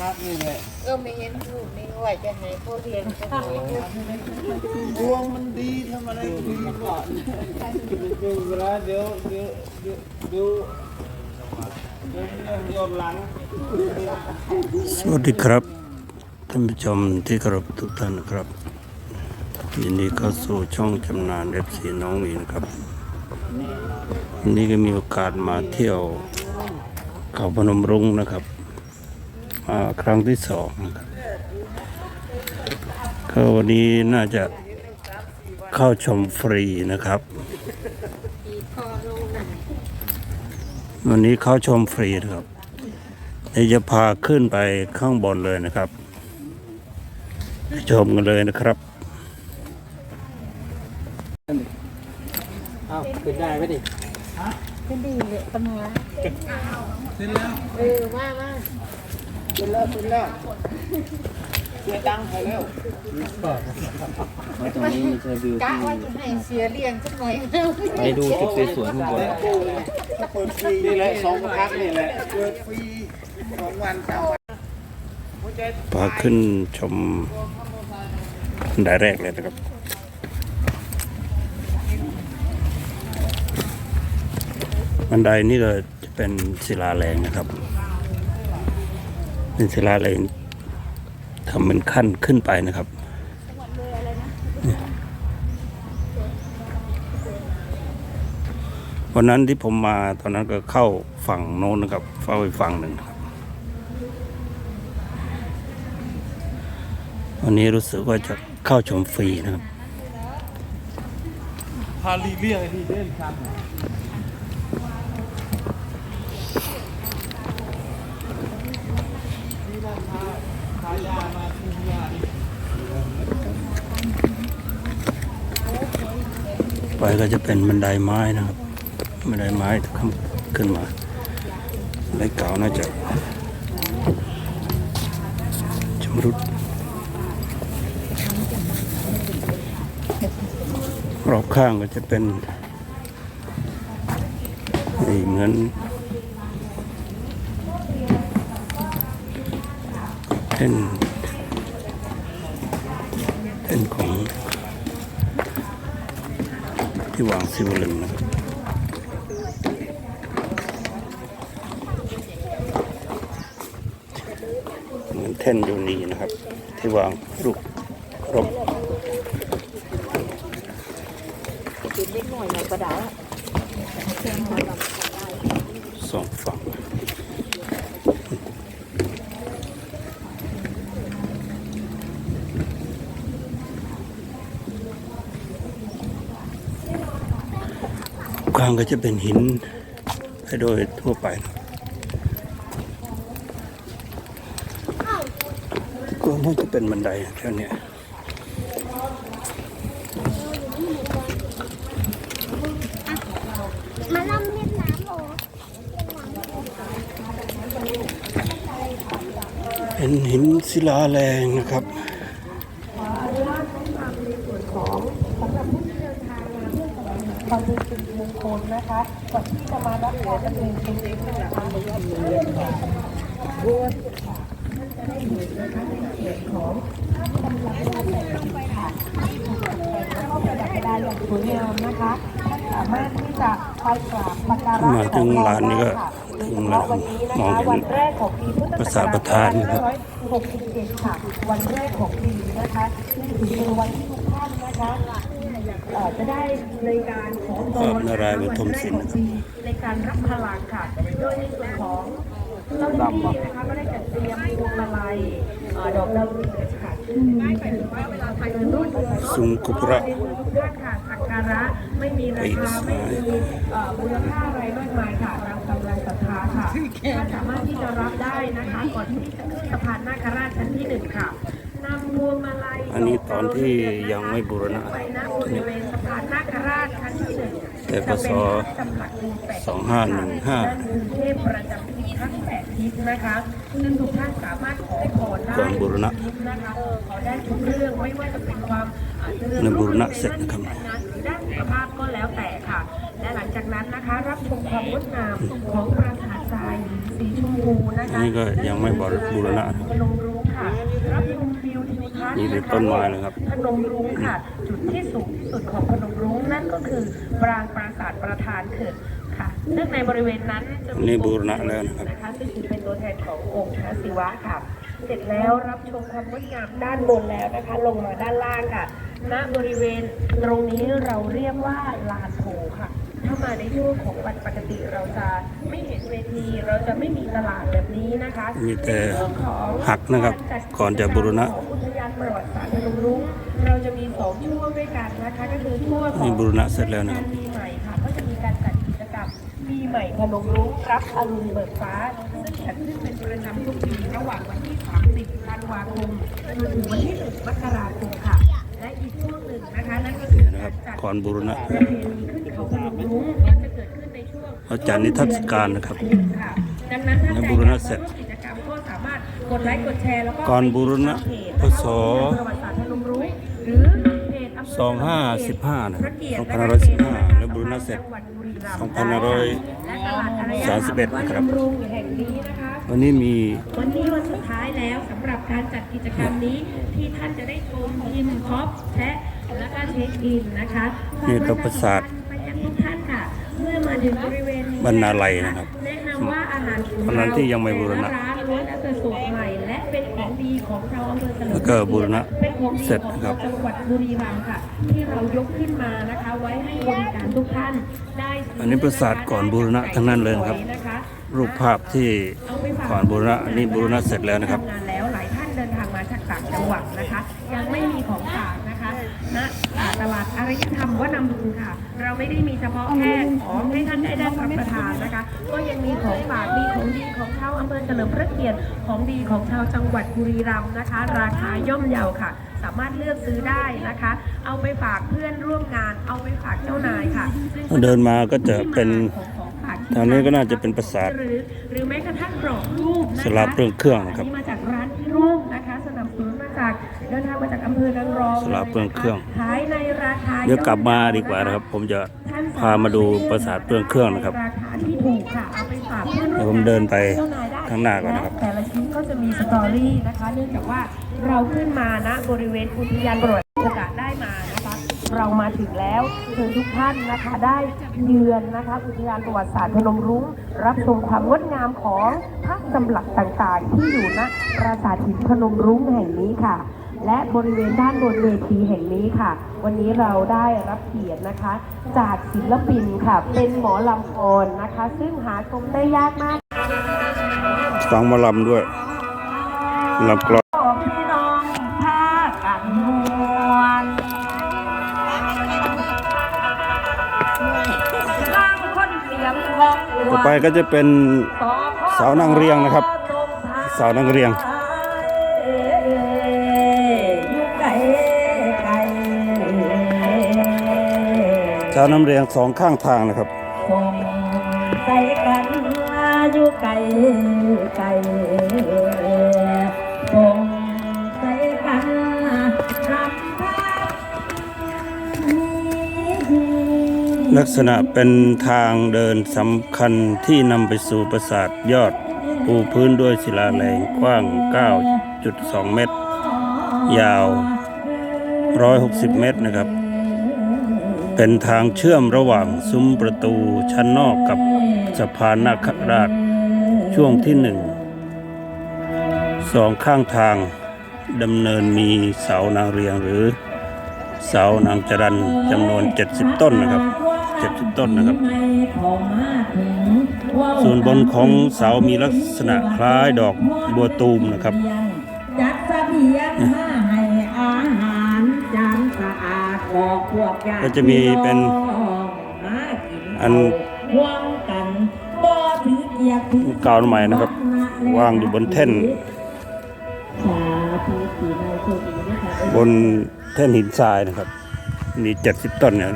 พักนี่แหละก็ไม่เห็นรูปนี่ว่าจะให้เขาเรียนจะหน่อยดวงมันดีทำอะไรก็ดีก่อนดูเวลาเดี๋ยวเดี๋ยวเดี๋ยวเดี๋ยวเดี๋ยวเรื่องย้อนหลังสวัสดีครับท่านผู้ชมที่เคารพทุกท่านนะครับยินดีเข้าสู่ช่องจำนานเอฟซีน้องหมีนะครับวันนี้ก็มีโอกาสมาเที่ยวเขาพนมรุ้งนะครับ มาครั้งที่สองนะครับก็วันนี้น่าจะเข้าชมฟรีนะครับ วันนี้เข้าชมฟรีนะครับเดี๋ยวจะพาขึ้นไปข้างบนเลยนะครับไปชมกันเลยนะครับอ้าวเป็นได้ไหมดิก็ดีเลยปัญหาเสร็จแล้ว เออมามา เสร็จแล้วเสร็จแล้วเสียตังค์ไปแล้วตรงนี้มันจะวิวกะที่ว่าจะให้เสียเลี้ยงสักหน่อยไปดูจุดสวยๆข้างบนเปิดฟรีนี่แหละสองพักนี่แหละเปิดฟรีสองวันสามวันพาขึ้นชมบันไดแรกเลยนะครับบันไดนี่ก็จะเป็นศิลาแรงนะครับ เป็นศิลาแรงทำเป็นขั้นขึ้นไปนะครับวันนั้นที่ผมมาตอนนั้นก็เข้าฝั่งโน้นนะครับเข้าไปฝั่งหนึ่งครับวันนี้รู้สึกว่าจะเข้าชมฟรีนะครับพาลีเลี่ยงไอ้ที่เล่นครับ ไปก็จะเป็นบันไดไม้นะครับ บันไดไม้ขึ้นขึ้นมาไดเก่าน่าจะชำรุดรอบข้างก็จะเป็นเหมือน เป็นเป็นของที่วางซิวลึงนะครับเหมือนแท่นอยู่นี่นะครับ ที่วางรูปรบสองฝั่งางก็จะเป็นหินให้โดยทั่วไปนะก็น่าจะเป็นบันไดแค่เนี้ยมาล่ำเล่นน้ำเหรอเป็นหินศิลาแรงนะครับ ความเป็นสิริมงคล นะคะก่อนที่จะมารับหัวจะเป็นเป็นเรื่องจากความเป็นสิริมงคลแล้วก็ประดับประดาอย่างสวยงามนะคะท่านสามารถที่จะไปกราบสักการะมาถึงร้านนี้ก็ถึงแล้ววันนี้นะมองคะเห็นวันแรกของปีพุทธปราศัสากทราประชธานนะครับ2567ค่ะวันแรกของปีนะคะซึ่งถือเป็นวันที่ทุกท่านนะคะ เอ่อจะได้ในการขอพครัรบนารายณ์ปฐมศิลป์วันแรกของปีในการรับพลังค่ะโดยในส่วนของเจ้าหน้าที่นะคะก็ได้จัดเตรียมพวงมาลัยเอ่อดอกดาวเรืองค่ะซึ่งถือว่าเวลาไทยรุ่นซุงกุประในมือทุกท่านค่ะสักการะไม่มีราคาไม่มีเอ่อมูลค่าอะไรมากมายค่ะตามกำลังศรัทธาค่ะท่านสามารถที่จะรับได้นะคะก่อนที่จะขึ้นสะพานนาคราชชั้นที่หนึ่งค่ะนำพวงมาลัย อั นนี้ตอนที่ยังไม่บูรณะไปณบริเวณสะพานนาคราชชั้นที่หนึ่งแต่พศจำหลักเมืองแปดสองห้าหนึ่งห้าด้านกรุงเทพประจำปีทั้งแปดทิศนะคะซึ่งทุกท่านสามารถขอพรได้ก่อนบูรณะนะคะขอได้ทุกเรื่องไม่ว่าจะเป็นความอ่าเจริญในบูรณะเสร็จนะครับด้านงานหรือด้านสุขภาพก็แล้วแต่ค่ะ และหลังจากนั้นนะคะรับชมความงดงามของปราสาททรายหรือสีชมพูนะคะอันนี้ก็ยังไม่บูรณะพนมรุ้งค่ะ รับชมวิวทิวทัศน์นี่คือต้นไม้นะครับพนมรุ้งค่ะ จุดที่สูงที่สุดของพนมรุ้งนั่นก็คือปรางปราสาทประธานเขินค่ะ ซึ่งในบริเวณนั้นจะมีนี่บูรณะแล้วนะครับ นะคะซึ่งถือเป็นตัวแทนขององค์พระศิวะค่ะ เสร็จแล้วรับชมความงดงามด้านบนแล้วนะคะ ลงมาด้านล่างค่ะ ณบริเวณตรงนี้เราเรียกว่าลานโพ ค่ะถ้ามาในช่วงของวันปกติเราจะไม่เห็นเวทีเราจะไม่มีตลาดแบบนี้นะคะมีแต่ในช่วงของหักนะครับก่อนจะบูรณะของอุทยานประวัติศาสตร์พนมรุ้งเราจะมีสองช่วงด้วยกันนะคะก็คือช่วงของนี่บูรณะเสร็จแล้วนะครับปีใหม่ค่ะก็จะมีการจัดกิจกรรมปีใหม่พนมรุ้งรับอรุณเบิกฟ้าซึ่งจัดขึ้นเป็นประจำทุกปีระหว่างวันที่ 30 ธันวาคมจนถึงวันที่ 1 มกราคมค่ะและอีกช่วงห นึ่งนะคะนั่นก็คือนี่นะครับการจัดก่อนบูรณะประเพณีขึ้นเขาพนมรุ้งก็จะเกิดขึ้นในช่วงเขาจัดนิทรรศการนะครับ ค่ะดังนั้นถ้าแล้วใครบูรณะเสร็จอยากร่วมกิจกรรมก็สามารถกดไลค์กดแชร์แล้วก็ก่อนบูรณะพศประวัติศาสตร์พนมรุ้งหรือเพจอำเภอ2515นะครับพระเกียรติ2515แล้วบูรณะเสร็จจังหวัดบุรีรัมย์2531และตลาดอารย31นะครับวัดบำรุงแห่งนี้นะคะ วันนี้มี วันนี้วันสุดท้ายแล้วสำหรับการจัดกิจกรรมนี้ที่ท่านจะได้ชมชิมท็อปแชะ และก็เช็คอินนะคะนี่ก็ปราสาทไปยังทุกท่านค่ะเมื่อมาถึงบริเวณนี้บรรณาลัยนะครับแนะนำว่าอาหารของตอนนั้นที่ยังไม่บูรณะแต่ลร้านล้วนแล้วแต่สดใหม่และเป็นของดีของชาวอำเภอเฉลิมแล้วก็บูรณะเป็นของดีเสร็จของนะครับจังหวัดบุรีรัมย์ค่ะที่เรายกขึ้นมานะคะไว้ให้บริการทุกท่านได้ซื้อันนี้ปราสาทก่อนบูรณะทั้งนั้นเลยนะครับนะคะรูปภาพที่ก่อนบูรณะอันนี้บูรณะเสร็จแล้วนะครับทำงานแล้วหลายท่านเดินทางมาจากต่างจังหวัดนะคะ ยังไม่มีของฝากนะคะณอ่า ตลาดอารยธรรมวนำบุญค่ะ เราไม่ได้มีเฉพาะแค่ของให้ท่านได้ได้รับประทานนะคะ ก็ยังมีของฝากมีของดีของชาวอำเภอเฉลิมพระเกียรติของดีของชาวจังหวัดบุรีรัมย์นะคะ ราคาย่อมเยาค่ะ สามารถเลือกซื้อได้นะคะ เอาไปฝากเพื่อนร่วมงาน เอาไปฝากเจ้านายค่ะซึ่งเดินมาก็จะเป็นของของฝากทางนี้ก็น่าจะเป็นปราสาทหรือหรือแม้กระทั่งกรอบรูปนะคะสลับเครื่องเครื่องนะครับ สลับเครื่องเครื่องขายในราคาเดี๋ยวกลับมาดีกว่านะครับ ผมจะพามาดูปราสาทเปลืองเครื่องนะครับราคาที่ถูกค่ะเอาไปฝากเพื่อนร่วเดี๋ยวผมเดินไปข้างหน้าก่อนนะครับและแต่ละชิ้นก็จะมีสตอรี่นะคะ เนื่องจากว่าเราขึ้นมาณบริเวณอุทยานประวัติโอกาสได้มานะคะเรามาถึงแล้วเชิญทุกท่านนะคะได้เยือนนะคะอุทยานประวัติศาสตร์พนมรุ้ง รับชมความงดงามของพระจำหลักต่างๆ ที่อยู่ณปราสาทหินพนมรุ้งแห่งนี้ค่ะ และบริเวณด้านบนเวทีแห่งนี้ค่ะ วันนี้เราได้รับเกียรตินะคะ จากศิลปินค่ะ เป็นหมอลำพรนะคะ ซึ่งหาชมได้ยากมากฟังหมาลำด้วยลำกลอนขอพี่น้องพากันมวนล่างคนเสียงบอกต่อไปก็จะเป็นเสานางเรียงนะครับเสานางเรียง เสาน้ำเรียงสองข้างทางนะครับส่งใจกันอยู่ไกลไกลส่งใจกันทำภาพลักษณะเป็นทางเดินสำคัญที่นำไปสู่ปราสาทยอดปูพื้นด้วยศิลาแรงกว้าง 9.2 เมตร ยาว 160 เมตรนะครับ เป็นทางเชื่อมระหว่างซุ้มประตูชั้นนอกกับสะพานนาคราช ช่วงที่หนึ่งสองข้างทางดำเนินมีเสานางเรียงหรือเสานางจรันจำนวน 70 ต้นนะครับ 70 ต้นนะครับ ส่วนบนของเสามีลักษณะคล้ายดอกบัวตูมนะครับ กพวกญาติก็จะมีเป็นหากินอันร่วมกันบ่ถือเกียรติถือเก่าใหม่นะครับ วางอยู่บนแท่นสาธุปีใหม่โชคดีนะคะบนแท่นหินทรายนะครับ มี70ต้นเนี่ย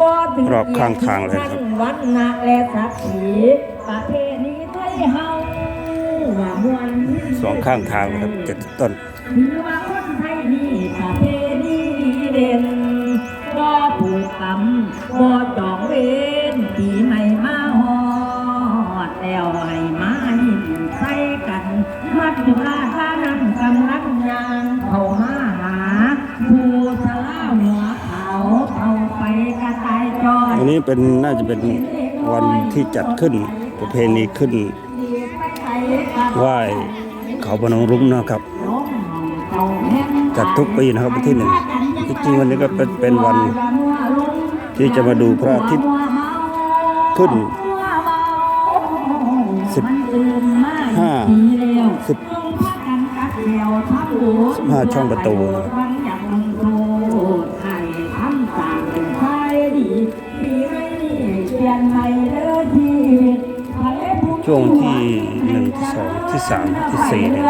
บ่ถือรอบข้างทางเลยครับทั้วันนะและศักดิ์ศรีประเพณีไทยเฮาว่ามวลสองข้างทางนะครับ70ต้นถือว่าคนไทยนี่ประเพณีดีเด่นบ่ำบ่จองเวนตีใหม่มาหอดแล้วให้มาหินใส่กันมาดจุลาท่านั่งกำลังยางเขามาหาผู้สลาหัวเขาเขาไปกระตายจอยอันนี้เป็นน่าจะเป็นวันที่จัดขึ้นประเพณีขึ้นไหว้เขาพนอมรุ้งนะครับ จัดทุกปีนะครับที่หนึ่งจริงๆวันนี้ก็เป็นเป็นวัน ที่จะมาดูพระอาทิตย์ขึ้นสิบห้าสิบห้าช่องประตูช่วงที่หนึ่งที่สองที่สามที่สี่เนี่ย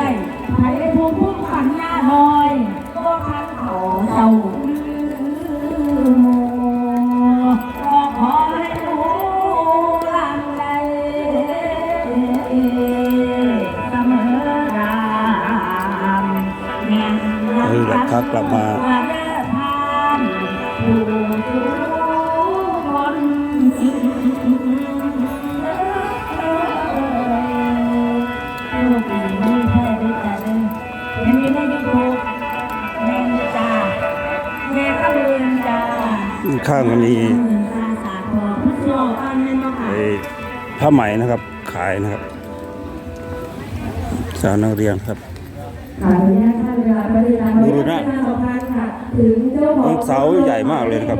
ไผ่ผู้พุ่งขันหน้าน้อยก็ขันเขาเจ้า ข้างก็มีตาสาธอพุทโธอันนั้นเนาะค่ะไอ้ผ้าไหมนะครับ ขายนะครับ สาวนักเรียนครับบุรือปฏิบัติดูนะมันเสาใหญ่มากเลยนะครับ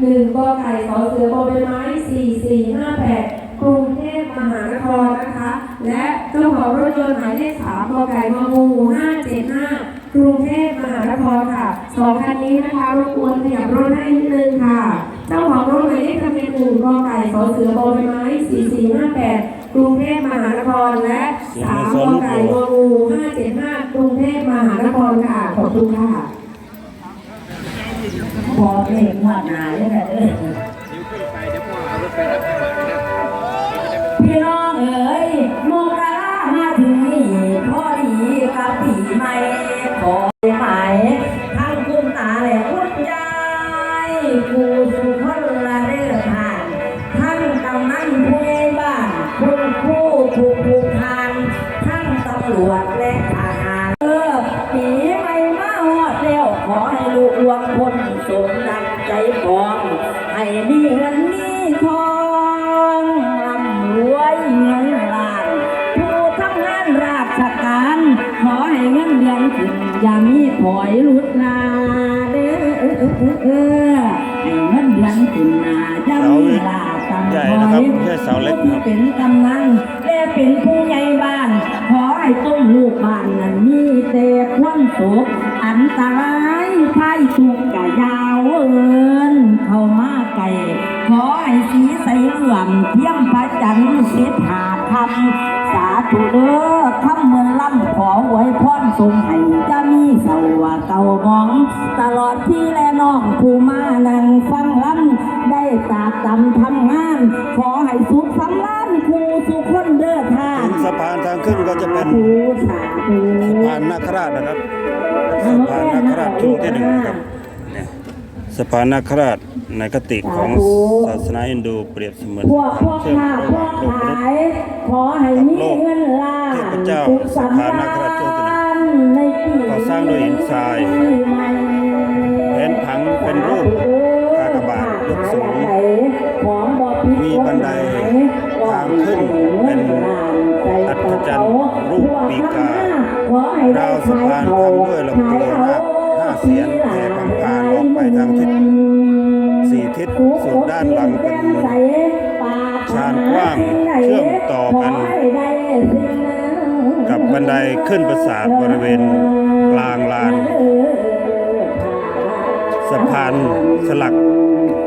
หนึ่งกอไก่สอเสือโบใบไม้สี่สี่ห้าแปดกรุงเทพมหานครนะคะ และเจ้าของรถยนต์หมายเลขสามกอไก่งองูห้าเจ็ดห้า กรุงเทพมหานครค่ะสองคันนี้นะคะรบกวนขยับรถให้นิดนึงค่ะ เจ้าของรถหมายเลขทะเบียนหนึ่งกอไก่สอเสือโบอใบไม้สี่สี่ห้าแปดกรุงเทพมหานครและสามกอไก่งองูห้าเจ็ดห้ากรุงเทพมหานครค่ะ ขอบคุณค่ะพอเพลงหวานหาเลยนะเด้อพี่น้องเอ๋ยโมกรามาถึงนี่พอดีกับปีใหม่ อย่ามีถอยลุดนาเด้อให้เงินเดือนขึ้นนาอย่ามีลาตังใหญ่นะอครัยบไม่ใช่เสาเล็กครับเป็นกำนันและเป็นผู้ใหญ่บ้าน ขอให้ต้มลูกบ้านนั้นมีแต่ความสุขอันตรายภัยทุกข์กะยาวเอินเข้ามาไก่ขอให้สีใสเหลื่อมเทียมพระจันทร์เสดหาคำ สาธุเด้อคำเมืองล่ำขอไว้พรทรงให้จะมีเสาวาเก่ามอง ตลอดพี่และน้องผู้มานั่งฟังล่ำได้ตากตำทำงาน ขอให้สุขสำราญครูสุขคนเด้อท่าถึงสะพานทางขึ้นก็จะเป็นสาธุสาธุสะพานนาคราชนะครับสะพานนาคราชช่วงที่หนึ่งนะครับเนี่ยสะพานนาคราชในคติของศาสนาฮินดูเปรียบเสมือนพวกพวกเชื่อมข้าระพหวว่างกโลกมนุษขายย์ ขอให้มีเงินล้านเทพเจ้าสุขสะสำพานรานาคราชช่วงที่หนึ่งญในปีก่อสร้างด้วยหินทรายใหม่เห็นผังเป็นรูปกากบาทยกสูงของบ่ผิดมีบันไดทางขึ้นเป็นอัศจรรย์รูปปีการาวสะพานทำด้วยลำตัวนาคห้าเสียนแผ่พังพานออกไปทางทิศสี่ทิศส่วนด้านหลังเป็นชานกว้างเชื่อมต่อ ขึ้นปราสาทบริเวณกลางลานสะพานสลัก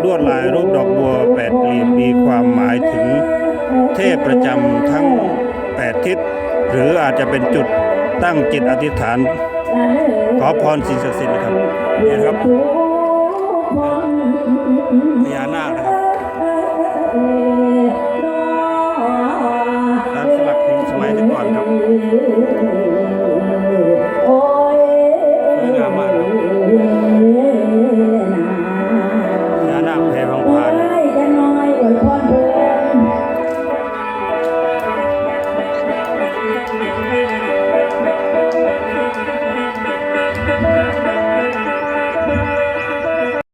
ลวดลายรูปดอกบัวแปดเหลี่ยมมีความหมายถึงเทพประจำทั้งแปดทิศ หรืออาจจะเป็นจุดตั้งจิตอธิษฐาน ขอพรสิ่งศักดิ์สิทธิ์นะครับนี่ครับพญานาค